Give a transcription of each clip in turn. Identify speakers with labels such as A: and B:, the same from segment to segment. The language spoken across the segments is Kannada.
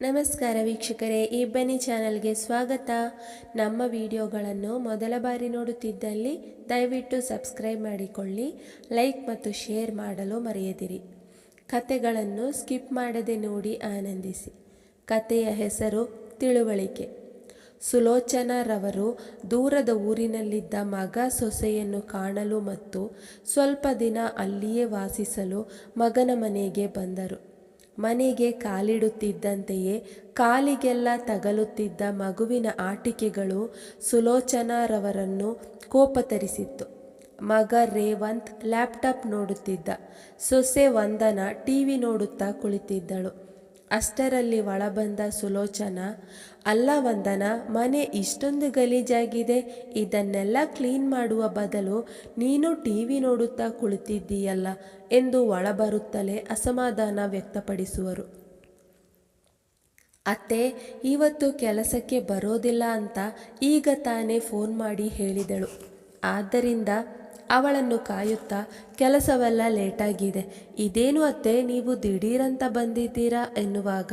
A: ನಮಸ್ಕಾರ ವೀಕ್ಷಕರೇ ಇಬ್ಬನಿ ಚಾನಲ್ಗೆ ಸ್ವಾಗತ. ನಮ್ಮ ವಿಡಿಯೋಗಳನ್ನು ಮೊದಲ ಬಾರಿ ನೋಡುತ್ತಿದ್ದಲ್ಲಿ ದಯವಿಟ್ಟು ಸಬ್ಸ್ಕ್ರೈಬ್ ಮಾಡಿಕೊಳ್ಳಿ, ಲೈಕ್ ಮತ್ತು ಶೇರ್ ಮಾಡಲು ಮರೆಯದಿರಿ. ಕತೆಗಳನ್ನು ಸ್ಕಿಪ್ ಮಾಡದೆ ನೋಡಿ ಆನಂದಿಸಿ. ಕತೆಯ ಹೆಸರು ತಿಳುವಳಿಕೆ. ಸುಲೋಚನರವರು ದೂರದ ಊರಿನಲ್ಲಿದ್ದ ಮಗ ಸೊಸೆಯನ್ನು ಕಾಣಲು ಮತ್ತು ಸ್ವಲ್ಪ ದಿನ ಅಲ್ಲಿಯೇ ವಾಸಿಸಲು ಮಗನ ಮನೆಗೆ ಬಂದರು. ಮನೆಗೆ ಕಾಲಿಡುತ್ತಿದ್ದಂತೆಯೇ ಕಾಲಿಗೆಲ್ಲ ತಗಲುತ್ತಿದ್ದ ಮಗುವಿನ ಆಟಿಕೆಗಳು ಸುಲೋಚನಾರವರನ್ನು ಕೋಪ ತರಿಸಿತ್ತು ಮಗ ರೇವಂತ್ ಲ್ಯಾಪ್ಟಾಪ್ ನೋಡುತ್ತಿದ್ದ. ಸೊಸೆ ವಂದನ ಟಿವಿ ನೋಡುತ್ತಾ ಕುಳಿತಿದ್ದಳು. ಅಷ್ಟರಲ್ಲಿ ಒಳಬಂದ ಸುಲೋಚನ, ಅಲ್ಲ ವಂದನ, ಮನೆ ಇಷ್ಟೊಂದು ಗಲೀಜಾಗಿದೆ, ಇದನ್ನೆಲ್ಲ ಕ್ಲೀನ್ ಮಾಡುವ ಬದಲು ನೀನು ಟಿ ವಿ ನೋಡುತ್ತಾ ಕುಳಿತಿದ್ದೀಯಲ್ಲ ಎಂದು ಒಳಬರುತ್ತಲೇ ಅಸಮಾಧಾನ ವ್ಯಕ್ತಪಡಿಸುವರು. ಅತ್ತೆ, ಇವತ್ತು ಕೆಲಸಕ್ಕೆ ಬರೋದಿಲ್ಲ ಅಂತ ಈಗ ತಾನೇ ಫೋನ್ ಮಾಡಿ ಹೇಳಿದಳು. ಆದ್ದರಿಂದ ಅವಳನ್ನು ಕಾಯುತ್ತಾ ಕೆಲಸವೆಲ್ಲ ಲೇಟಾಗಿದೆ. ಇದೇನು ಅತ್ತೆ, ನೀವು ದಿಢೀರಂತ ಬಂದಿದ್ದೀರಾ? ಎನ್ನುವಾಗ,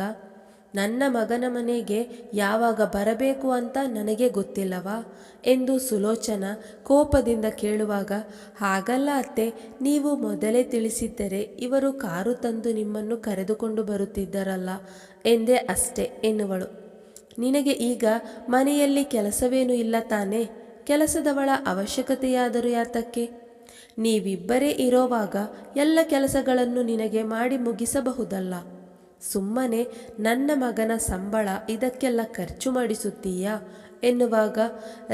A: ನನ್ನ ಮಗನ ಮನೆಗೆ ಯಾವಾಗ ಬರಬೇಕು ಅಂತ ನನಗೆ ಗೊತ್ತಿಲ್ಲವಾ? ಎಂದು ಸುಲೋಚನ ಕೋಪದಿಂದ ಕೇಳುವಾಗ, ಹಾಗಲ್ಲ ಅತ್ತೆ, ನೀವು ಮೊದಲೇ ತಿಳಿಸಿದ್ದರೆ ಇವರು ಕಾರು ತಂದು ನಿಮ್ಮನ್ನು ಕರೆದುಕೊಂಡು ಬರುತ್ತಿದ್ದರಲ್ಲ ಎಂದೇ ಅಷ್ಟೆ ಎನ್ನುವಳು. ನಿನಗೆ ಈಗ ಮನೆಯಲ್ಲಿ ಕೆಲಸವೇನೂ ಇಲ್ಲ ತಾನೇ? ಕೆಲಸದವಳ ಅವಶ್ಯಕತೆಯಾದರೂ ಯಾತಕ್ಕೆ? ನೀವಿಬ್ಬರೇ ಇರೋವಾಗ ಎಲ್ಲ ಕೆಲಸಗಳನ್ನು ನಿನಗೆ ಮಾಡಿ ಮುಗಿಸಬಹುದಲ್ಲ. ಸುಮ್ಮನೆ ನನ್ನ ಮಗನ ಸಂಬಳ ಇದಕ್ಕೆಲ್ಲ ಖರ್ಚು ಮಾಡಿಸುತ್ತೀಯಾ? ಎನ್ನುವಾಗ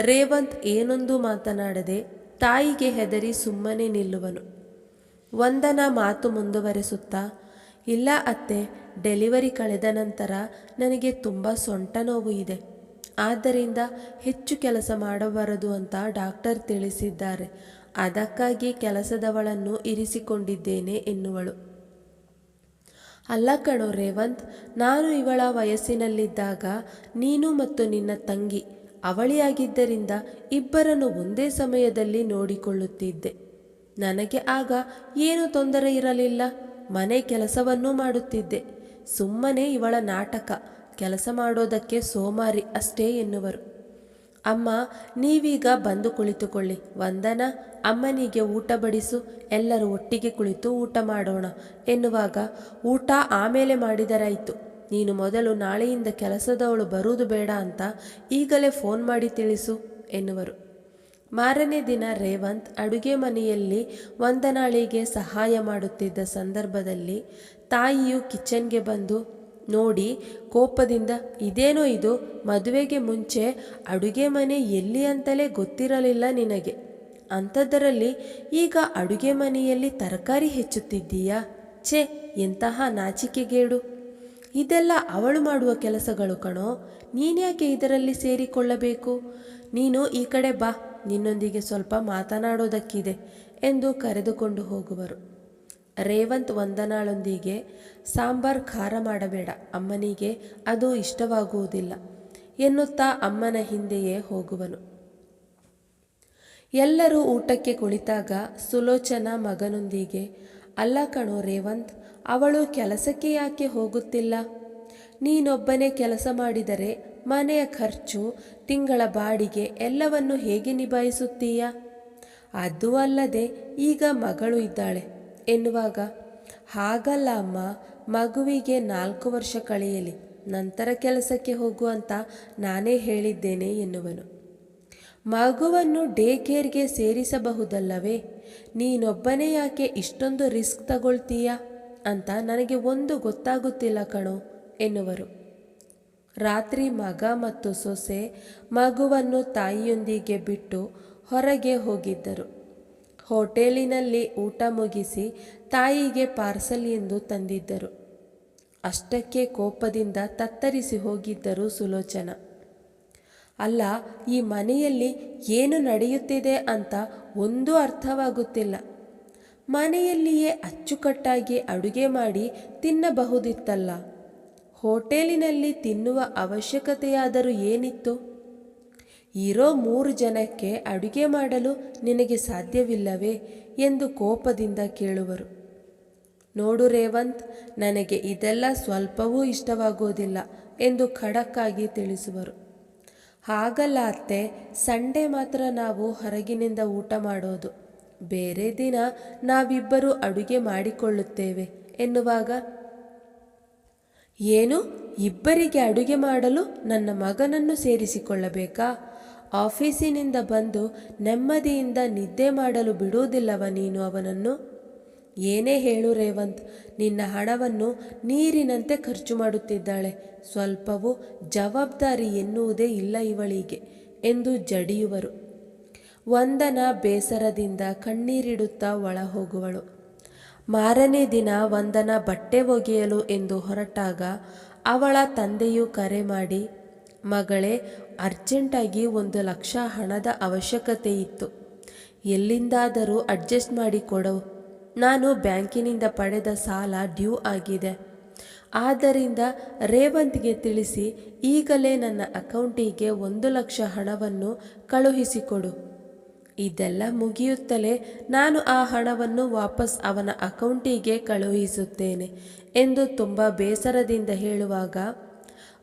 A: ರೇವಂತ್ ಏನೊಂದು ಮಾತನಾಡದೆ ತಾಯಿಗೆ ಹೆದರಿ ಸುಮ್ಮನೆ ನಿಲ್ಲುವನು. ವಂದನ ಮಾತು ಮುಂದುವರೆಸುತ್ತಾ, ಇಲ್ಲ ಅತ್ತೆ, ಡೆಲಿವರಿ ಕಳೆದ ನಂತರ ನನಗೆ ತುಂಬ ಸೊಂಟ ನೋವು ಇದೆ. ಆದ್ದರಿಂದ ಹೆಚ್ಚು ಕೆಲಸ ಮಾಡಬಾರದು ಅಂತ ಡಾಕ್ಟರ್ ತಿಳಿಸಿದ್ದಾರೆ. ಅದಕ್ಕಾಗಿ ಕೆಲಸದವಳನ್ನು ಇರಿಸಿಕೊಂಡಿದ್ದೇನೆ ಎನ್ನುವಳು. ಅಲ್ಲ ಕಣೋ ರೇವಂತ್, ನಾನು ಇವಳ ವಯಸ್ಸಿನಲ್ಲಿದ್ದಾಗ ನೀನು ಮತ್ತು ನಿನ್ನ ತಂಗಿ, ಅವಳಿಯಾಗಿದ್ದರಿಂದ ಇಬ್ಬರನ್ನು ಒಂದೇ ಸಮಯದಲ್ಲಿ ನೋಡಿಕೊಳ್ಳುತ್ತಿದ್ದೆ. ನನಗೆ ಆಗ ಏನೂ ತೊಂದರೆ ಇರಲಿಲ್ಲ, ಮನೆ ಕೆಲಸವನ್ನೂ ಮಾಡುತ್ತಿದ್ದೆ. ಸುಮ್ಮನೆ ಇವಳ ನಾಟಕ ಕೆಲಸ ಮಾಡೋದಕ್ಕೆ ಸೋಮಾರಿ ಅಷ್ಟೇ ಎನ್ನುವರು. ಅಮ್ಮ, ನೀವೀಗ ಬಂದು ಕುಳಿತುಕೊಳ್ಳಿ. ವಂದನ, ಅಮ್ಮನಿಗೆ ಊಟ ಬಡಿಸು, ಎಲ್ಲರೂ ಒಟ್ಟಿಗೆ ಕುಳಿತು ಊಟ ಮಾಡೋಣ ಎನ್ನುವಾಗ ಊಟ ಆಮೇಲೆ ಮಾಡಿದರಾಯಿತು. ನೀನು ಮೊದಲು ನಾಳೆಯಿಂದ ಕೆಲಸದವಳು ಬರುವುದು ಬೇಡ ಅಂತ ಈಗಲೇ ಫೋನ್ ಮಾಡಿ ತಿಳಿಸು ಎನ್ನುವರು. ಮಾರನೇ ದಿನ ರೇವಂತ್ ಅಡುಗೆ ಮನೆಯಲ್ಲಿ ವಂದನಾಳಿಗೆ ಸಹಾಯ ಮಾಡುತ್ತಿದ್ದ ಸಂದರ್ಭದಲ್ಲಿ ತಾಯಿಯು ಕಿಚನ್ಗೆ ಬಂದು ನೋಡಿ ಕೋಪದಿಂದ, ಇದೇನೋ ಇದು? ಮದುವೆಗೆ ಮುಂಚೆ ಅಡುಗೆ ಮನೆ ಎಲ್ಲಿ ಅಂತಲೇ ಗೊತ್ತಿರಲಿಲ್ಲ ನಿನಗೆ. ಅಂಥದ್ದರಲ್ಲಿ ಈಗ ಅಡುಗೆ ಮನೆಯಲ್ಲಿ ತರಕಾರಿ ಹೆಚ್ಚುತ್ತಿದ್ದೀಯಾ? ಛೇ, ಎಂತಹ ನಾಚಿಕೆಗೇಡು. ಇದೆಲ್ಲ ಅವಳು ಮಾಡುವ ಕೆಲಸಗಳು ಕಣೋ. ನೀನ್ಯಾಕೆ ಇದರಲ್ಲಿ ಸೇರಿಕೊಳ್ಳಬೇಕು? ನೀನು ಈ ಕಡೆ ಬಾ, ನಿನ್ನೊಂದಿಗೆ ಸ್ವಲ್ಪ ಮಾತನಾಡೋದಕ್ಕಿದೆ, ಎಂದು ಕರೆದುಕೊಂಡು ಹೋಗುವರು. ರೇವಂತ್ ವಂದನಾಳೊಂದಿಗೆ ಸಾಂಬಾರ್ ಖಾರ ಮಾಡಬೇಡ. ಅಮ್ಮನಿಗೆ ಅದು ಇಷ್ಟವಾಗುವುದಿಲ್ಲ. ಎನ್ನುತ್ತಾ ಅಮ್ಮನ ಹಿಂದೆಯೇ ಹೋಗುವನು. ಎಲ್ಲರೂ ಊಟಕ್ಕೆ ಕುಳಿತಾಗ ಸುಲೋಚನ ಮಗನೊಂದಿಗೆ, ಅಲ್ಲ ಕಣೋ ರೇವಂತ್, ಅವಳು ಕೆಲಸಕ್ಕೆ ಯಾಕೆ ಹೋಗುತ್ತಿಲ್ಲ? ನೀನೊಬ್ಬನೇ ಕೆಲಸ ಮಾಡಿದರೆ ಮನೆಯ ಖರ್ಚು, ತಿಂಗಳ ಬಾಡಿಗೆ ಎಲ್ಲವನ್ನು ಹೇಗೆ ನಿಭಾಯಿಸುತ್ತೀಯಾ? ಅದೂ ಅಲ್ಲದೆ ಈಗ ಮಗಳು ಇದ್ದಾಳೆ. ಎನ್ನುವಾಗ ಹಾಗಲ್ಲ ಅಮ್ಮ ಮಗುವಿಗೆ ನಾಲ್ಕು ವರ್ಷ ಕಳೆಯಲಿ, ನಂತರ ಕೆಲಸಕ್ಕೆ ಹೋಗು ಅಂತ ನಾನೇ ಹೇಳಿದ್ದೇನೆ ಎನ್ನುವನು. ಮಗುವನ್ನು ಡೇ ಕೇರ್ಗೆ ಸೇರಿಸಬಹುದಲ್ಲವೇ? ನೀನೊಬ್ಬನೇ ಯಾಕೆ ಇಷ್ಟೊಂದು ರಿಸ್ಕ್ ತಗೊಳ್ತೀಯಾ? ಅಂತ ನನಗೆ ಒಂದು ಗೊತ್ತಾಗುತ್ತಿಲ್ಲ ಕಣೋ, ಎನ್ನುವರು. ರಾತ್ರಿ ಮಗ ಮತ್ತು ಸೊಸೆ ಮಗುವನ್ನು ತಾಯಿಯೊಂದಿಗೆ ಬಿಟ್ಟು ಹೊರಗೆ ಹೋಗಿದ್ದರು. ಹೋಟೆಲಿನಲ್ಲಿ ಊಟ ಮುಗಿಸಿ ತಾಯಿಗೆ ಪಾರ್ಸಲ್ ಎಂದು ತಂದಿದ್ದರು. ಅಷ್ಟಕ್ಕೆ ಕೋಪದಿಂದ ತತ್ತರಿಸಿ ಹೋಗಿದ್ದರು ಸುಲೋಚನ. ಅಲ್ಲ, ಈ ಮನೆಯಲ್ಲಿ ಏನು ನಡೆಯುತ್ತಿದೆ ಅಂತ ಒಂದೂ ಅರ್ಥವಾಗುತ್ತಿಲ್ಲ. ಮನೆಯಲ್ಲಿಯೇ ಅಚ್ಚುಕಟ್ಟಾಗಿ ಅಡುಗೆ ಮಾಡಿ ತಿನ್ನಬಹುದಿತ್ತಲ್ಲ. ಹೋಟೆಲಿನಲ್ಲಿ ತಿನ್ನುವ ಅವಶ್ಯಕತೆಯಾದರೂ ಏನಿತ್ತು? ಇರೋ ಮೂರು ಜನಕ್ಕೆ ಅಡುಗೆ ಮಾಡಲು ನಿನಗೆ ಸಾಧ್ಯವಿಲ್ಲವೇ ಎಂದು ಕೋಪದಿಂದ ಕೇಳುವರು. ನೋಡು ರೇವಂತ್, ನನಗೆ ಇದೆಲ್ಲ ಸ್ವಲ್ಪವೂ ಇಷ್ಟವಾಗೋದಿಲ್ಲ ಎಂದು ಖಡಕ್ಕಾಗಿ ತಿಳಿಸುವರು. ಹಾಗಲ್ಲ ಅತ್ತೆ, ಸಂಡೇ ಮಾತ್ರ ನಾವು ಹೊರಗಿನಿಂದ ಊಟ ಮಾಡೋದು. ಬೇರೆ ದಿನ ನಾವಿಬ್ಬರು ಅಡುಗೆ ಮಾಡಿಕೊಳ್ಳುತ್ತೇವೆ ಎನ್ನುವಾಗ, ಏನು, ಇಬ್ಬರಿಗೆ ಅಡುಗೆ ಮಾಡಲು ನನ್ನ ಮಗನನ್ನು ಸೇರಿಸಿಕೊಳ್ಳಬೇಕಾ? ಆಫೀಸಿನಿಂದ ಬಂದು ನೆಮ್ಮದಿಯಿಂದ ನಿದ್ದೆ ಮಾಡಲು ಬಿಡುವುದಿಲ್ಲವ ನೀನು ಅವನನ್ನು? ಏನೇ ಹೇಳು ರೇವಂತ್, ನಿನ್ನ ಹಣವನ್ನು ನೀರಿನಂತೆ ಖರ್ಚು ಮಾಡುತ್ತಿದ್ದಾಳೆ. ಸ್ವಲ್ಪವೂ ಜವಾಬ್ದಾರಿ ಎನ್ನುವುದೇ ಇಲ್ಲ ಇವಳಿಗೆ ಎಂದು ಜಡಿಯುವರು. ವಂದನ ಬೇಸರದಿಂದ ಕಣ್ಣೀರಿಡುತ್ತಾ ಒಳ ಹೋಗುವಳು ಮಾರನೇ ದಿನ ವಂದನ ಬಟ್ಟೆ ಒಗೆಯಲು ಎಂದು ಹೊರಟಾಗ ಅವಳ ತಂದೆಯು ಕರೆ ಮಾಡಿ, ಮಗಳೇ ಅರ್ಜೆಂಟಾಗಿ ಒಂದು ಲಕ್ಷ ಹಣದ ಅವಶ್ಯಕತೆ ಇತ್ತು. ಎಲ್ಲಿಂದಾದರೂ ಅಡ್ಜಸ್ಟ್ ಮಾಡಿ ಕೊಡು ನಾನು ಬ್ಯಾಂಕಿನಿಂದ ಪಡೆದ ಸಾಲ ಡ್ಯೂ ಆಗಿದೆ. ಆದ್ದರಿಂದ ರೇವಂತ್ಗೆ ತಿಳಿಸಿ, ಈಗಲೇ ನನ್ನ ಅಕೌಂಟಿಗೆ ಒಂದು ಲಕ್ಷ ಹಣವನ್ನು ಕಳುಹಿಸಿಕೊಡು. ಇದೆಲ್ಲ ಮುಗಿಯುತ್ತಲೇ ನಾನು ಆ ಹಣವನ್ನು ವಾಪಸ್ ಅವನ ಅಕೌಂಟಿಗೆ ಕಳುಹಿಸುತ್ತೇನೆ ಎಂದು ತುಂಬ ಬೇಸರದಿಂದ ಹೇಳುವಾಗ,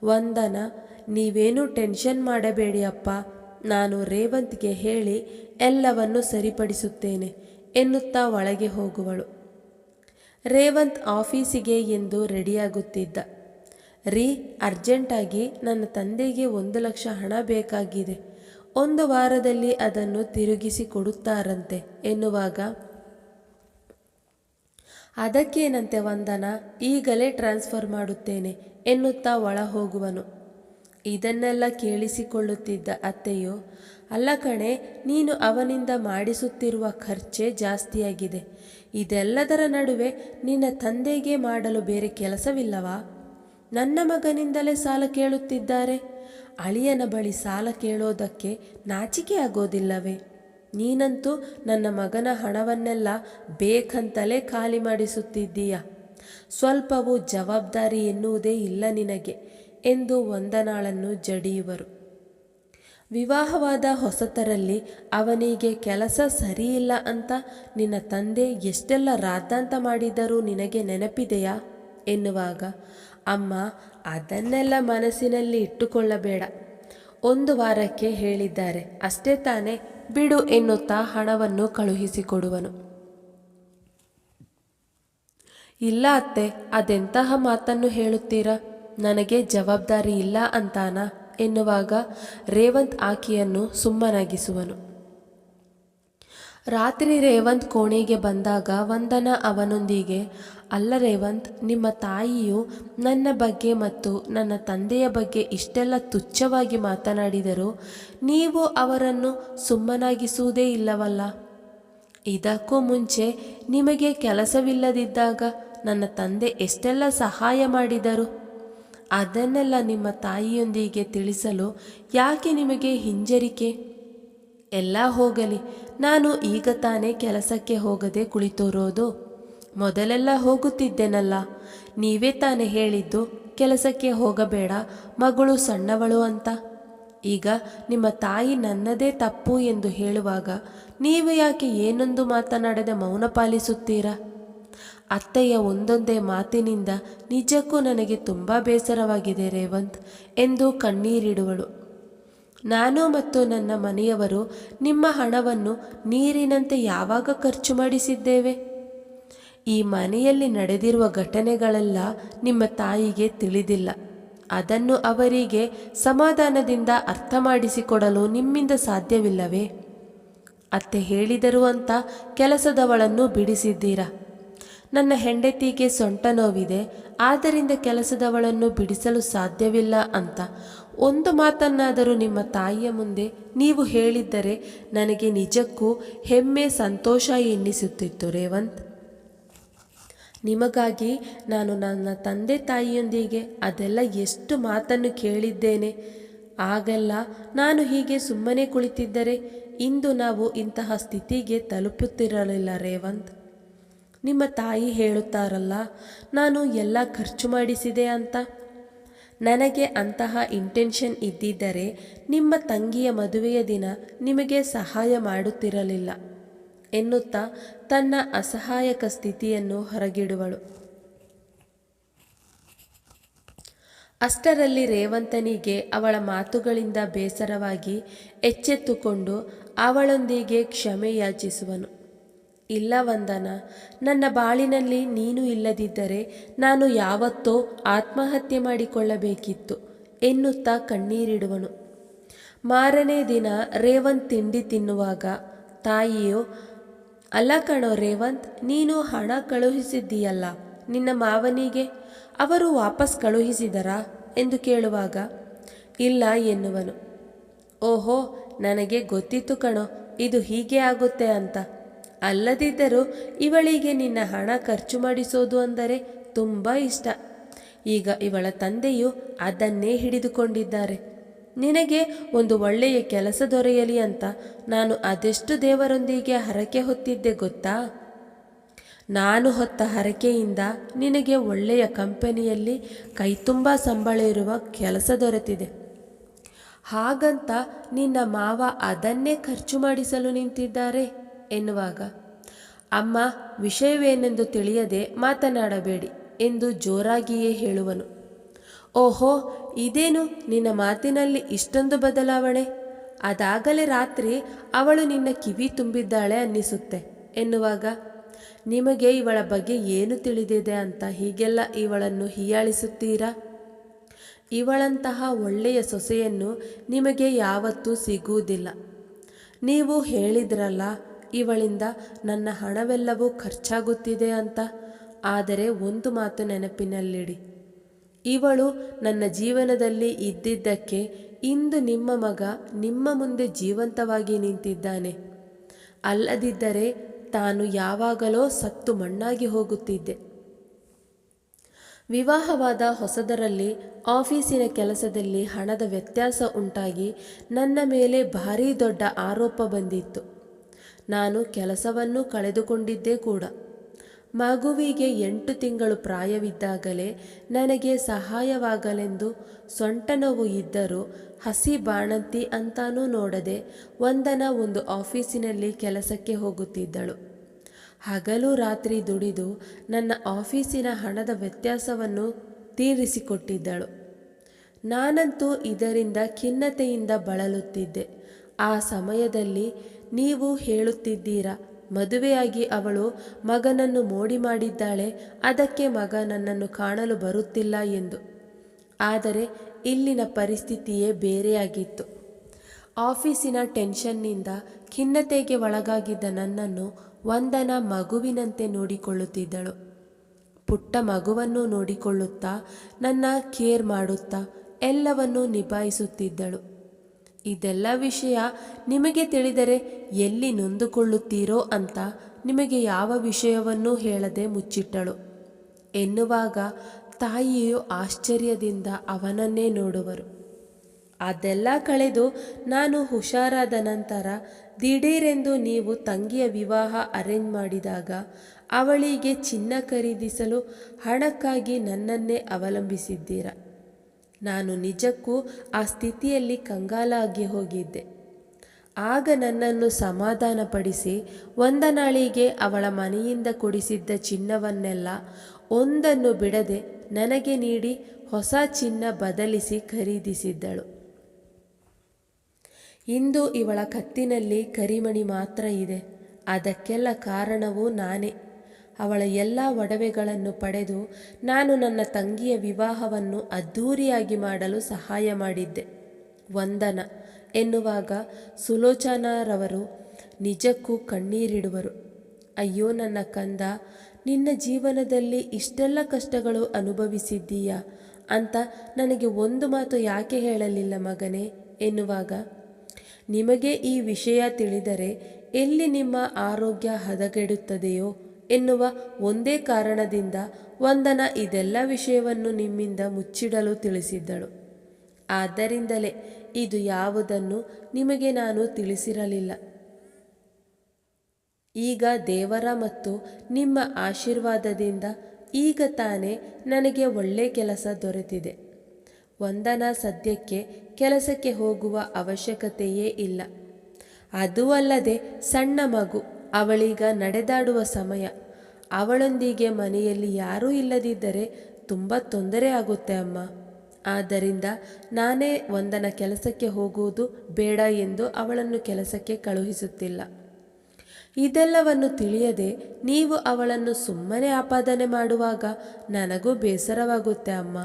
A: ವಂದನ ನೀವೇನು ಟೆನ್ಷನ್ ಮಾಡಬೇಡಿ ಅಪ್ಪ. ನಾನು ರೇವಂತ್ಗೆ ಹೇಳಿ ಎಲ್ಲವನ್ನು ಸರಿಪಡಿಸುತ್ತೇನೆ ಎನ್ನುತ್ತಾ ಒಳಗೆ ಹೋಗುವಳು. ರೇವಂತ್ ಆಫೀಸಿಗೆ ಎಂದು ರೆಡಿಯಾಗುತ್ತಿದ್ದ. ರೀ, ಅರ್ಜೆಂಟಾಗಿ ನನ್ನ ತಂದೆಗೆ ಒಂದು ಲಕ್ಷ ಹಣ ಬೇಕಾಗಿದೆ. ಒಂದು ವಾರದಲ್ಲಿ ಅದನ್ನು ತಿರುಗಿಸಿ ಕೊಡುತ್ತಾರಂತೆ ಎನ್ನುವಾಗ, ಅದಕ್ಕೇನಂತೆ ವಂದನ, ಈಗಲೇ ಟ್ರಾನ್ಸ್ಫರ್ ಮಾಡುತ್ತೇನೆ ಎನ್ನುತ್ತಾ ಒಳ ಹೋಗುವನು ಇದನ್ನೆಲ್ಲ ಕೇಳಿಸಿಕೊಳ್ಳುತ್ತಿದ್ದ ಅತ್ತೆಯು, ಅಲ್ಲ ಕಣೆ, ನೀನು ಅವನಿಂದ ಮಾಡಿಸುತ್ತಿರುವ ಖರ್ಚೇ ಜಾಸ್ತಿಯಾಗಿದೆ. ಇದೆಲ್ಲದರ ನಡುವೆ ನಿನ್ನ ತಂದೆಗೆ ಮಾಡಲು ಬೇರೆ ಕೆಲಸವಿಲ್ಲವಾ? ನನ್ನ ಮಗನಿಂದಲೇ ಸಾಲ ಕೇಳುತ್ತಿದ್ದಾರೆ. ಅಳಿಯನ ಬಳಿ ಸಾಲ ಕೇಳೋದಕ್ಕೆ ನಾಚಿಕೆ ಆಗೋದಿಲ್ಲವೇ? ನೀನಂತೂ ನನ್ನ ಮಗನ ಹಣವನ್ನೆಲ್ಲ ಬೇಕಂತಲೇ ಖಾಲಿ ಮಾಡಿಸುತ್ತಿದ್ದೀಯ? ಸ್ವಲ್ಪವೂ ಜವಾಬ್ದಾರಿ ಎನ್ನುವುದೇ ಇಲ್ಲ ನಿನಗೆ. ಎಂದು ವಂದನಾಳನ್ನು ಜಡಿಯುವರು. ವಿವಾಹವಾದ ಹೊಸತರಲ್ಲಿ ಅವನಿಗೆ ಕೆಲಸ ಸರಿಯಿಲ್ಲ ಅಂತ ನಿನ್ನ ತಂದೆ ಎಷ್ಟೆಲ್ಲ ರಾದ್ದಾಂತ ಮಾಡಿದರೂ ನಿನಗೆ ನೆನಪಿದೆಯಾ? ಎನ್ನುವಾಗ, ಅಮ್ಮ, ಅದನ್ನೆಲ್ಲ ಮನಸ್ಸಿನಲ್ಲಿ ಇಟ್ಟುಕೊಳ್ಳಬೇಡ. ಒಂದು ವಾರಕ್ಕೆ ಹೇಳಿದ್ದಾರೆ, ಅಷ್ಟೇ ತಾನೇ, ಬಿಡು ಎನ್ನುತ್ತಾ ಹಣವನ್ನು ಕಳುಹಿಸಿಕೊಡುವನು. ಇಲ್ಲ ಅತ್ತೆ, ಅದೆಂತಹ ಮಾತನ್ನು ಹೇಳುತ್ತೀರಾ? ನನಗೆ ಜವಾಬ್ದಾರಿ ಇಲ್ಲ ಅಂತಾನ ಎನ್ನುವಾಗ ರೇವಂತ್ ಆಕೆಯನ್ನು ಸುಮ್ಮನಾಗಿಸುವನು. ರಾತ್ರಿ ರೇವಂತ್ ಕೋಣೆಗೆ ಬಂದಾಗ ವಂದನ ಅವನೊಂದಿಗೆ, ಅಲ್ಲ ರೇವಂತ್, ನಿಮ್ಮ ತಾಯಿಯು ನನ್ನ ಬಗ್ಗೆ ಮತ್ತು ನನ್ನ ತಂದೆಯ ಬಗ್ಗೆ ಇಷ್ಟೆಲ್ಲ ತುಚ್ಛವಾಗಿ ಮಾತನಾಡಿದರು ನೀವು ಅವರನ್ನು ಸುಮ್ಮನಾಗಿಸುವುದೇ ಇಲ್ಲವಲ್ಲ? ಇದಕ್ಕೂ ಮುಂಚೆ ನಿಮಗೆ ಕೆಲಸವಿಲ್ಲದಿದ್ದಾಗ ನನ್ನ ತಂದೆ ಎಷ್ಟೆಲ್ಲ ಸಹಾಯ ಮಾಡಿದರು? ಅದನ್ನೆಲ್ಲ ನಿಮ್ಮ ತಾಯಿಯೊಂದಿಗೆ ತಿಳಿಸಲು ಯಾಕೆ ನಿಮಗೆ ಹಿಂಜರಿಕೆ? ಎಲ್ಲ ಹೋಗಲಿ, ನಾನು ಈಗ ತಾನೇ ಕೆಲಸಕ್ಕೆ ಹೋಗದೆ ಕುಳಿತೋರೋದು. ಮೊದಲೆಲ್ಲ ಹೋಗುತ್ತಿದ್ದೆನಲ್ಲ, ನೀವೇ ತಾನೇ ಹೇಳಿದ್ದು ಕೆಲಸಕ್ಕೆ ಹೋಗಬೇಡ, ಮಗಳು ಸಣ್ಣವಳು ಅಂತ. ಈಗ ನಿಮ್ಮ ತಾಯಿ ನನ್ನದೇ ತಪ್ಪು ಎಂದು ಹೇಳುವಾಗ, ನೀವು ಯಾಕೆ ಏನೊಂದು ಮಾತನಾಡದೆ ಮೌನ ಪಾಲಿಸುತ್ತೀರಾ? ಅತ್ತೆಯ ಒಂದೊಂದೇ ಮಾತಿನಿಂದ ನಿಜಕ್ಕೂ ನನಗೆ ತುಂಬ ಬೇಸರವಾಗಿದೆ ರೇವಂತ್ ಎಂದು ಕಣ್ಣೀರಿಡುವಳು. ನಾನು ಮತ್ತು ನನ್ನ ಮನೆಯವರು ನಿಮ್ಮ ಹಣವನ್ನು ನೀರಿನಂತೆ ಯಾವಾಗ ಖರ್ಚು ಮಾಡಿಸಿದ್ದೇವೆ? ಈ ಮನೆಯಲ್ಲಿ ನಡೆದಿರುವ ಘಟನೆಗಳೆಲ್ಲ ನಿಮ್ಮ ತಾಯಿಗೆ ತಿಳಿದಿಲ್ಲ. ಅದನ್ನು ಅವರಿಗೆ ಸಮಾಧಾನದಿಂದ ಅರ್ಥ ಮಾಡಿಸಿಕೊಡಲು ನಿಮ್ಮಿಂದ ಸಾಧ್ಯವಿಲ್ಲವೇ? ಅತ್ತೆ ಹೇಳಿದರು ಅಂತ ಕೆಲಸದವಳನ್ನು ಬಿಡಿಸಿದ್ದೀರಾ? ನನ್ನ ಹೆಂಡತಿಗೆ ಸೊಂಟ ನೋವಿದೆ, ಆದ್ದರಿಂದ ಕೆಲಸದವಳನ್ನು ಬಿಡಿಸಲು ಸಾಧ್ಯವಿಲ್ಲ ಅಂತ. ಒಂದು ಮಾತನ್ನಾದರೂ ನಿಮ್ಮ ತಾಯಿಯ ಮುಂದೆ ನೀವು ಹೇಳಿದ್ದರೆ ನನಗೆ ನಿಜಕ್ಕೂ ಹೆಮ್ಮೆ ಸಂತೋಷ ಎನ್ನಿಸುತ್ತಿತ್ತು, ರೇವಂತ್. ನಿಮಗಾಗಿ ನಾನು ನನ್ನ ತಂದೆ ತಾಯಿಯೊಂದಿಗೆ ಅದೆಲ್ಲ ಎಷ್ಟು ಮಾತನ್ನು ಕೇಳಿದ್ದೇನೆ. ಆಗಲ್ಲ, ನಾನು ಹೀಗೆ ಸುಮ್ಮನೆ ಕುಳಿತಿದ್ದರೆ ಇಂದು ನಾವು ಇಂತಹ ಸ್ಥಿತಿಗೆ ತಲುಪುತ್ತಿರಲಿಲ್ಲ, ರೇವಂತ್. ನಿಮ್ಮ ತಾಯಿ ಹೇಳುತ್ತಾರಲ್ಲ, ನಾನು ಎಲ್ಲ ಖರ್ಚು ಮಾಡಿಸಿದೆ ಅಂತ? ನನಗೆ ಅಂತಹ ಇಂಟೆನ್ಷನ್ ಇದ್ದಿದ್ದರೆ ನಿಮ್ಮ ತಂಗಿಯ ಮದುವೆಯ ದಿನ ನಿಮಗೆ ಸಹಾಯ ಮಾಡುತ್ತಿರಲಿಲ್ಲ ಎನ್ನುತ್ತಾ ತನ್ನ ಅಸಹಾಯಕ ಸ್ಥಿತಿಯನ್ನು ಹೊರಗಿಡುವಳು. ಅಷ್ಟರಲ್ಲಿ ರೇವಂತನಿಗೆ ಅವಳ ಮಾತುಗಳಿಂದ ಬೇಸರವಾಗಿ ಎಚ್ಚೆತ್ತುಕೊಂಡು ಅವಳೊಂದಿಗೆ ಕ್ಷಮೆ ಯಾಚಿಸುವನು. ಇಲ್ಲ ವಂದನ. ನನ್ನ ಬಾಳಿನಲ್ಲಿ ನೀನು ಇಲ್ಲದಿದ್ದರೆ ನಾನು ಯಾವತ್ತೋ ಆತ್ಮಹತ್ಯೆ ಮಾಡಿಕೊಳ್ಳಬೇಕಿತ್ತು ಎನ್ನುತ್ತಾ ಕಣ್ಣೀರಿಡುವನು. ಮಾರನೇ ದಿನ ರೇವಂತ್ ತಿಂಡಿ ತಿನ್ನುವಾಗ, ತಾಯಿಯೋ, ಅಲ್ಲ ಕಣೋ ರೇವಂತ್, ನೀನು ಹಣ ಕಳುಹಿಸಿದ್ದೀಯಲ್ಲ, ನಿನ್ನ ಮಾವನಿಗೆ? ಅವರು ವಾಪಸ್ ಕಳುಹಿಸಿದರಾ? ಎಂದು ಕೇಳುವಾಗ, ಇಲ್ಲ ಎನ್ನುವನು. ಓಹೋ, ನನಗೆ ಗೊತ್ತಿತ್ತು ಕಣೋ, ಇದು ಹೀಗೆ ಆಗುತ್ತೆ ಅಂತ. ಅಲ್ಲದಿದ್ದರೂ ಇವಳಿಗೆ ನಿನ್ನ ಹಣ ಖರ್ಚು ಮಾಡಿಸೋದು ಅಂದರೆ ತುಂಬ ಇಷ್ಟ. ಈಗ ಇವಳ ತಂದೆಯು ಅದನ್ನೇ ಹಿಡಿದುಕೊಂಡಿದ್ದಾರೆ. ನಿನಗೆ ಒಂದು ಒಳ್ಳೆಯ ಕೆಲಸ ದೊರೆಯಲಿ ಅಂತ ನಾನು ಅದೆಷ್ಟು ದೇವರೊಂದಿಗೆ ಹರಕೆ ಹೊತ್ತಿದ್ದೆ ಗೊತ್ತಾ? ನಾನು ಹೊತ್ತ ಹರಕೆಯಿಂದ ನಿನಗೆ ಒಳ್ಳೆಯ ಕಂಪನಿಯಲ್ಲಿ ಕೈತುಂಬ ಸಂಬಳ ಇರುವ ಕೆಲಸ ದೊರೆತಿದೆ. ಹಾಗಂತ ನಿನ್ನ ಮಾವ ಅದನ್ನೇ ಖರ್ಚು ಮಾಡಿಸಲು ನಿಂತಿದ್ದಾರೆ. ಎನ್ನುವಾಗ, ಅಮ್ಮ, ವಿಷಯವೇನೆಂದು ತಿಳಿಯದೆ ಮಾತನಾಡಬೇಡಿ ಎಂದು ಜೋರಾಗಿಯೇ ಹೇಳುವನು. ಓಹೋ, ಇದೇನು ನಿನ್ನ ಮಾತಿನಲ್ಲಿ ಇಷ್ಟೊಂದು ಬದಲಾವಣೆ? ಅದಾಗಲೇ ರಾತ್ರಿ ಅವಳು ನಿನ್ನ ಕಿವಿ ತುಂಬಿದ್ದಾಳೆ ಅನ್ನಿಸುತ್ತೆ ಎನ್ನುವಾಗ, ನಿಮಗೆ ಇವಳ ಬಗ್ಗೆ ಏನು ತಿಳಿದಿದೆ ಅಂತ ಹೀಗೆಲ್ಲ ಇವಳನ್ನು ಹೀಯಾಳಿಸುತ್ತೀರಾ? ಇವಳಂತಹ ಒಳ್ಳೆಯ ಸೊಸೆಯನ್ನು ನಿಮಗೆ ಯಾವತ್ತೂ ಸಿಗುವುದಿಲ್ಲ. ನೀವು ಹೇಳಿದ್ರಲ್ಲ ಇವಳಿಂದ ನನ್ನ ಹಣವೆಲ್ಲವೂ ಖರ್ಚಾಗುತ್ತಿದೆ ಅಂತ. ಆದರೆ ಒಂದು ಮಾತು ನೆನಪಿನಲ್ಲಿಡಿ. ಇವಳು ನನ್ನ ಜೀವನದಲ್ಲಿ ಇದ್ದಿದ್ದಕ್ಕೆ ಇಂದು ನಿಮ್ಮ ಮಗ ನಿಮ್ಮ ಮುಂದೆ ಜೀವಂತವಾಗಿ ನಿಂತಿದ್ದಾನೆ. ಅಲ್ಲದಿದ್ದರೆ ತಾನು ಯಾವಾಗಲೋ ಸತ್ತು ಮಣ್ಣಾಗಿ ಹೋಗುತ್ತಿದ್ದೆ. ವಿವಾಹವಾದ ಹೊಸದರಲ್ಲಿ ಆಫೀಸಿನ ಕೆಲಸದಲ್ಲಿ ಹಣದ ವ್ಯತ್ಯಾಸ ಉಂಟಾಗಿ ನನ್ನ ಮೇಲೆ ಭಾರೀ ದೊಡ್ಡ ಆರೋಪ ಬಂದಿತ್ತು. ನಾನು ಕೆಲಸವನ್ನು ಕಳೆದುಕೊಂಡಿದ್ದೆ ಕೂಡ. ಮಗುವಿಗೆ ಎಂಟು ತಿಂಗಳು ಪ್ರಾಯವಿದ್ದಾಗಲೇ ನನಗೆ ಸಹಾಯವಾಗಲೆಂದು ಸೊಂಟ ನೋವು ಇದ್ದರೂ ಹಸಿ ಬಾಣಂತಿ ಅಂತಾನೂ ನೋಡದೆ ಒಂದನ ಒಂದು ಆಫೀಸಿನಲ್ಲಿ ಕೆಲಸಕ್ಕೆ ಹೋಗುತ್ತಿದ್ದಳು. ಹಗಲು ರಾತ್ರಿ ದುಡಿದು ನನ್ನ ಆಫೀಸಿನ ಹಣದ ವ್ಯತ್ಯಾಸವನ್ನು ತೀರಿಸಿಕೊಟ್ಟಿದ್ದಳು. ನಾನಂತೂ ಇದರಿಂದ ಖಿನ್ನತೆಯಿಂದ ಬಳಲುತ್ತಿದ್ದೆ. ಆ ಸಮಯದಲ್ಲಿ ನೀವು ಹೇಳುತ್ತಿದ್ದೀರಾ? ಮದುವೆಯಾಗಿ ಅವಳು ಮಗನನ್ನು ಮೋಡಿ ಮಾಡಿದ್ದಾಳೆ ಅದಕ್ಕೆ ಮಗ ನನ್ನನ್ನು ಕಾಣಲು ಬರುತ್ತಿಲ್ಲ ಎಂದು. ಆದರೆ ಇಲ್ಲಿನ ಪರಿಸ್ಥಿತಿಯೇ ಬೇರೆಯಾಗಿತ್ತು. ಆಫೀಸಿನ ಟೆನ್ಷನ್ನಿಂದ ಖಿನ್ನತೆಗೆ ಒಳಗಾಗಿದ್ದ ನನ್ನನ್ನು ವಂದನ ಮಗುವಿನಂತೆ ನೋಡಿಕೊಳ್ಳುತ್ತಿದ್ದಳು. ಪುಟ್ಟ ಮಗುವನ್ನು ನೋಡಿಕೊಳ್ಳುತ್ತಾ, ನನ್ನ ಕೇರ್ ಮಾಡುತ್ತಾ, ಎಲ್ಲವನ್ನೂ ನಿಭಾಯಿಸುತ್ತಿದ್ದಳು. ಇದೆಲ್ಲ ವಿಷಯ ನಿಮಗೆ ತಿಳಿದರೆ ಎಲ್ಲಿ ನೊಂದುಕೊಳ್ಳುತ್ತೀರೋ ಅಂತ ನಿಮಗೆ ಯಾವ ವಿಷಯವನ್ನೂ ಹೇಳದೆ ಮುಚ್ಚಿಟ್ಟಳು. ಎನ್ನುವಾಗ ತಾಯಿಯು ಆಶ್ಚರ್ಯದಿಂದ ಅವನನ್ನೇ ನೋಡುವರು. ಅದೆಲ್ಲ ಕಳೆದು ನಾನು ಹುಷಾರಾದ ನಂತರ ದಿಢೀರೆಂದು ನೀವು ತಂಗಿಯ ವಿವಾಹ ಅರೇಂಜ್ ಮಾಡಿದಾಗ ಅವಳಿಗೆ ಚಿನ್ನ ಖರೀದಿಸಲು ಹಣಕ್ಕಾಗಿ ನನ್ನನ್ನೇ ಅವಲಂಬಿಸಿದ್ದೀರ? ನಾನು ನಿಜಕ್ಕೂ ಆ ಸ್ಥಿತಿಯಲ್ಲಿ ಕಂಗಾಲಾಗಿ ಹೋಗಿದ್ದೆ. ಆಗ ನನ್ನನ್ನು ಸಮಾಧಾನಪಡಿಸಿ ಒಂದನಾಳಿಗೆ ಅವಳ ಮನೆಯಿಂದ ಕೊಡಿಸಿದ್ದ ಚಿನ್ನವನ್ನೆಲ್ಲ ಒಂದನ್ನು ಬಿಡದೆ ನನಗೆ ನೀಡಿ ಹೊಸ ಚಿನ್ನ ಬದಲಿಸಿ ಖರೀದಿಸಿದ್ದಳು. ಇಂದು ಇವಳ ಕತ್ತಿನಲ್ಲಿ ಕರಿಮಣಿ ಮಾತ್ರ ಇದೆ. ಅದಕ್ಕೆಲ್ಲ ಕಾರಣವೂ ನಾನೇ. ಅವಳ ಎಲ್ಲ ಒಡವೆಗಳನ್ನು ಪಡೆದು ನಾನು ನನ್ನ ತಂಗಿಯ ವಿವಾಹವನ್ನು ಅದ್ಧೂರಿಯಾಗಿ ಮಾಡಲು ಸಹಾಯ ಮಾಡಿದ್ದೆ. ವಂದನ ಎನ್ನುವಾಗ ಸುಲೋಚನಾರವರು ನಿಜಕ್ಕೂ ಕಣ್ಣೀರಿಡುವರು. ಅಯ್ಯೋ ನನ್ನ ಕಂದ, ನಿನ್ನ ಜೀವನದಲ್ಲಿ ಇಷ್ಟೆಲ್ಲ ಕಷ್ಟಗಳು ಅನುಭವಿಸಿದ್ದೀಯಾ ಅಂತ ನನಗೆ ಒಂದು ಮಾತು ಯಾಕೆ ಹೇಳಲಿಲ್ಲ ಮಗನೇ ಎನ್ನುವಾಗ, ನಿಮಗೆ ಈ ವಿಷಯ ತಿಳಿದರೆ ಎಲ್ಲಿ ನಿಮ್ಮ ಆರೋಗ್ಯ ಹದಗೆಡುತ್ತದೆಯೋ ಎನ್ನುವ ಒಂದೇ ಕಾರಣದಿಂದ ವಂದನ ಇದೆಲ್ಲ ವಿಷಯವನ್ನು ನಿಮ್ಮಿಂದ ಮುಚ್ಚಿಡಲು ತಿಳಿಸಿದ್ದಳು. ಆದ್ದರಿಂದಲೇ ಇದು ಯಾವುದನ್ನು ನಿಮಗೆ ನಾನು ತಿಳಿಸಿರಲಿಲ್ಲ. ಈಗ ದೇವರ ಮತ್ತು ನಿಮ್ಮ ಆಶೀರ್ವಾದದಿಂದ ಈಗ ತಾನೇ ನನಗೆ ಒಳ್ಳೆ ಕೆಲಸ ದೊರೆತಿದೆ. ವಂದನ ಸದ್ಯಕ್ಕೆ ಕೆಲಸಕ್ಕೆ ಹೋಗುವ ಅವಶ್ಯಕತೆಯೇ ಇಲ್ಲ. ಅದೂ ಅಲ್ಲದೆ ಸಣ್ಣ ಮಗು ಅವಳೀಗ ನಡೆದಾಡುವ ಸಮಯ. ಅವಳೊಂದಿಗೆ ಮನೆಯಲ್ಲಿ ಯಾರೂ ಇಲ್ಲದಿದ್ದರೆ ತುಂಬ ತೊಂದರೆ ಆಗುತ್ತೆ ಅಮ್ಮ. ಆದ್ದರಿಂದ ನಾನೇ ಒಂದನ ಕೆಲಸಕ್ಕೆ ಹೋಗುವುದು ಬೇಡ ಎಂದು ಅವಳನ್ನು ಕೆಲಸಕ್ಕೆ ಕಳುಹಿಸುತ್ತಿಲ್ಲ. ಇದೆಲ್ಲವನ್ನು ತಿಳಿಯದೆ ನೀವು ಅವಳನ್ನು ಸುಮ್ಮನೆ ಆಪಾದನೆ ಮಾಡುವಾಗ ನನಗೂ ಬೇಸರವಾಗುತ್ತೆ ಅಮ್ಮ.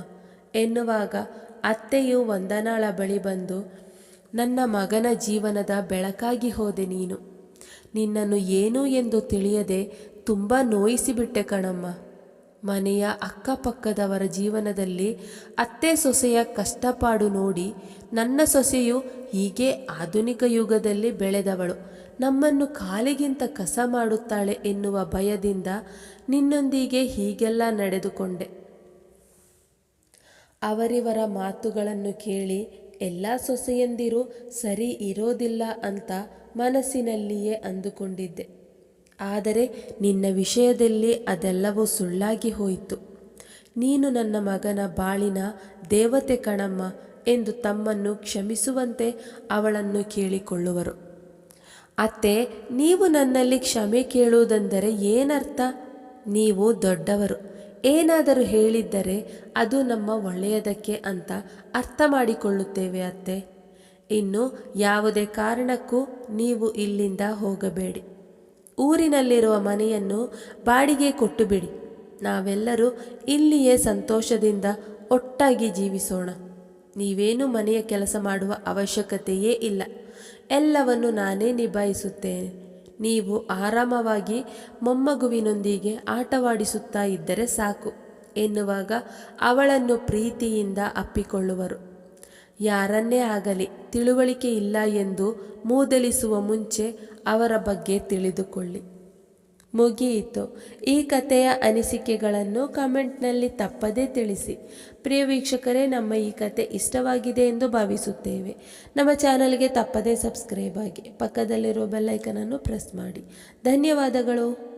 A: ಎನ್ನುವಾಗ ಅತ್ತೆಯು ವಂದನಾಳ ಬಳಿ ಬಂದು, ನನ್ನ ಮಗನ ಜೀವನದ ಬೆಳಕಾಗಿ ಹೋದೆ ನೀನು. ನಿನ್ನನ್ನು ಏನು ಎಂದು ತಿಳಿಯದೆ ತುಂಬ ನೋಯಿಸಿಬಿಟ್ಟೆ ಕಣಮ್ಮ. ಮನೆಯ ಅಕ್ಕಪಕ್ಕದವರ ಜೀವನದಲ್ಲಿ ಅತ್ತೆ ಸೊಸೆಯ ಕಷ್ಟಪಾಡು ನೋಡಿ ನನ್ನ ಸೊಸೆಯು ಹೀಗೆ ಆಧುನಿಕ ಯುಗದಲ್ಲಿ ಬೆಳೆದವಳು. ನಮ್ಮನ್ನು ಕಾಲಿಗಿಂತ ಕಸ ಮಾಡುತ್ತಾಳೆ ಎನ್ನುವ ಭಯದಿಂದ ನಿನ್ನೊಂದಿಗೆ ಹೀಗೆಲ್ಲ ನಡೆದುಕೊಂಡೆ. ಅವರಿವರ ಮಾತುಗಳನ್ನು ಕೇಳಿ ಎಲ್ಲ ಸೊಸೆಯಂದಿರು ಸರಿ ಇರೋದಿಲ್ಲ ಅಂತ ಮನಸ್ಸಿನಲ್ಲಿಯೇ ಅಂದುಕೊಂಡಿದ್ದೆ. ಆದರೆ ನಿನ್ನ ವಿಷಯದಲ್ಲಿ ಅದೆಲ್ಲವೂ ಸುಳ್ಳಾಗಿ ಹೋಯಿತು. ನೀನು ನನ್ನ ಮಗನ ಬಾಳಿನ ದೇವತೆ ಕಣಮ್ಮ ಎಂದು ತಮ್ಮನ್ನು ಕ್ಷಮಿಸುವಂತೆ ಅವಳನ್ನು ಕೇಳಿಕೊಳ್ಳುವರು. ಅತ್ತೆ, ನೀವು ನನ್ನಲ್ಲಿ ಕ್ಷಮೆ ಕೇಳುವುದೆಂದರೆ ಏನರ್ಥ? ನೀವು ದೊಡ್ಡವರು. ಏನಾದರೂ ಹೇಳಿದ್ದರೆ ಅದು ನಮ್ಮ ಒಳ್ಳೆಯದಕ್ಕೆ ಅಂತ ಅರ್ಥ ಮಾಡಿಕೊಳ್ಳುತ್ತೇವೆ ಅತ್ತೆ. ಇನ್ನು ಯಾವುದೇ ಕಾರಣಕ್ಕೂ ನೀವು ಇಲ್ಲಿಂದ ಹೋಗಬೇಡಿ. ಊರಿನಲ್ಲಿರುವ ಮನೆಯನ್ನು ಬಾಡಿಗೆ ಕೊಟ್ಟು ಬಿಡಿ ನಾವೆಲ್ಲರೂ ಇಲ್ಲಿಯೇ ಸಂತೋಷದಿಂದ ಒಟ್ಟಾಗಿ ಜೀವಿಸೋಣ. ನೀವೇನು ಮನೆಯ ಕೆಲಸ ಮಾಡುವ ಅವಶ್ಯಕತೆಯೇ ಇಲ್ಲ. ಎಲ್ಲವನ್ನು ನಾನೇ ನಿಭಾಯಿಸುತ್ತೇನೆ. ನೀವು ಆರಾಮವಾಗಿ ಮೊಮ್ಮಗುವಿನೊಂದಿಗೆ ಆಟವಾಡಿಸುತ್ತಾ ಇದ್ದರೆ ಸಾಕು, ಎನ್ನುವಾಗ ಅವಳನ್ನು ಪ್ರೀತಿಯಿಂದ ಅಪ್ಪಿಕೊಳ್ಳುವರು. ಯಾರನ್ನೇ ಆಗಲಿ ತಿಳುವಳಿಕೆ ಇಲ್ಲ ಎಂದು ಮೂದಲಿಸುವ ಮುಂಚೆ ಅವರ ಬಗ್ಗೆ ತಿಳಿದುಕೊಳ್ಳಿ. ಮುಗಿಯಿತು. ಈ ಕಥೆಯ ಅನಿಸಿಕೆಗಳನ್ನು ಕಮೆಂಟ್ನಲ್ಲಿ ತಪ್ಪದೇ ತಿಳಿಸಿ. ಪ್ರಿಯ ವೀಕ್ಷಕರೇ, ನಮ್ಮ ಈ ಕತೆ ಇಷ್ಟವಾಗಿದೆ ಎಂದು ಭಾವಿಸುತ್ತೇವೆ. ನಮ್ಮ ಚಾನಲ್ಗೆ ತಪ್ಪದೇ ಸಬ್ಸ್ಕ್ರೈಬ್ ಆಗಿ. ಪಕ್ಕದಲ್ಲಿರುವ ಬೆಲ್ಲೈಕನನ್ನು ಪ್ರೆಸ್ ಮಾಡಿ. ಧನ್ಯವಾದಗಳು.